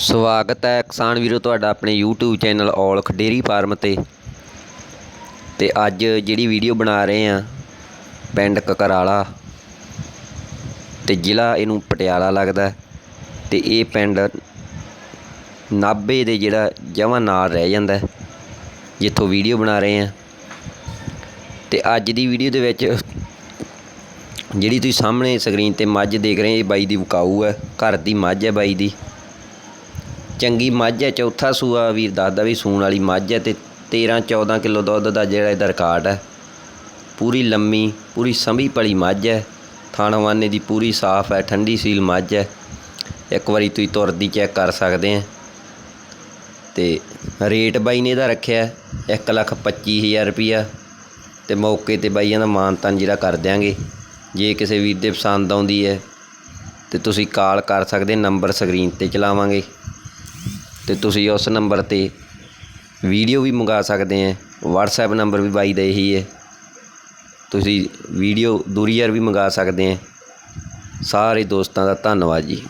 ਸਵਾਗਤ ਹੈ ਕਿਸਾਨ ਵੀਰੋ ਤੁਹਾਡਾ ਆਪਣੇ YouTube channel Aulakh dairy farm ਤੇ। ਤੇ ਅੱਜ ਜਿਹੜੀ ਵੀਡੀਓ ਬਣਾ ਰਹੇ ਆ ਪਿੰਡ ਕਕਰਾਲਾ ਤੇ ਜ਼ਿਲ੍ਹਾ ਇਹਨੂੰ ਪਟਿਆਲਾ ਲੱਗਦਾ ਹੈ। ਤੇ ਇਹ ਪਿੰਡ ਨਾਭੇ ਦੇ ਜਿਹੜਾ ਜਮਾਂ ਨਾਲ ਰਹਿ ਜਾਂਦਾ ਜਿੱਥੋਂ ਵੀਡੀਓ ਬਣਾ ਰਹੇ ਆ ਤੇ ਅੱਜ ਦੀ ਵੀਡੀਓ ਦੇ ਵਿੱਚ ਜਿਹੜੀ ਤੁਸੀਂ ਸਾਹਮਣੇ ਸਕਰੀਨ ਤੇ ਮੱਝ ਦੇਖ ਰਹੇ ਇਹ ਬਾਈ ਦੀ ਵਿਕਾਊ ਹੈ, ਘਰ ਦੀ ਮੱਝ ਹੈ ਬਾਈ ਦੀ। ਚੰਗੀ ਮੱਝ ਹੈ, ਚੌਥਾ ਸੂਆ ਵੀਰ ਦੱਸਦਾ ਵੀ ਸੂਣ ਵਾਲੀ ਮੱਝ ਹੈ ਤੇ 13 14 ਕਿਲੋ ਦੁੱਧ ਦਾ ਜਿਹੜਾ ਇਹਦਾ ਰਿਕਾਰਡ ਹੈ। ਪੂਰੀ ਲੰਮੀ, ਪੂਰੀ ਸੰਭੀ ਪਲੀ ਮੱਝ ਹੈ। ਥਾਣਵਾਨੇ ਦੀ ਪੂਰੀ ਸਾਫ਼ ਹੈ ਠੰਡੀ ਸੀਲ ਮੱਝ ਹੈ। ਇੱਕ ਵਾਰੀ ਤੁਸੀਂ ਤੁਰਦੀ ਚੈੱਕ ਕਰ ਸਕਦੇ ਆ ਤੇ ਰੇਟ ਬਾਈ ਨੇ ਇਹਦਾ ਰੱਖਿਆ ਇੱਕ ਲੱਖ ਪੱਚੀ ਹਜ਼ਾਰ ਰੁਪਈਆ। ਤੇ ਮੌਕੇ ਤੇ ਬਾਈਆਂ ਦਾ ਮਾਨਤਾਨ ਜਿਹੜਾ ਕਰ ਦਿਆਂਗੇ। ਜੇ ਕਿਸੇ ਵੀਰ ਦੇ ਪਸੰਦ ਆਉਂਦੀ ਹੈ, ਤੇ ਤੁਸੀਂ ਕਾਲ ਕਰ ਸਕਦੇ, ਨੰਬਰ ਸਕਰੀਨ ਤੇ ਚਲਾਵਾਂਗੇ। ਅਤੇ ਤੁਸੀਂ ਉਸ ਨੰਬਰ ਤੇ ਵੀਡੀਓ ਵੀ ਮੰਗਾ ਸਕਦੇ ਹੈ ਵਟਸਐਪ ਨੰਬਰ ਵੀ ਬਾਈ ਦਾ ਇਹੀ ਹੈ। ਤੁਸੀਂ ਵੀਡੀਓ ਦੂਰੀਅਰ ਵੀ ਮੰਗਾ ਸਕਦੇ ਹੈ ਸਾਰੇ ਦੋਸਤਾਂ ਦਾ ਧੰਨਵਾਦ ਜੀ।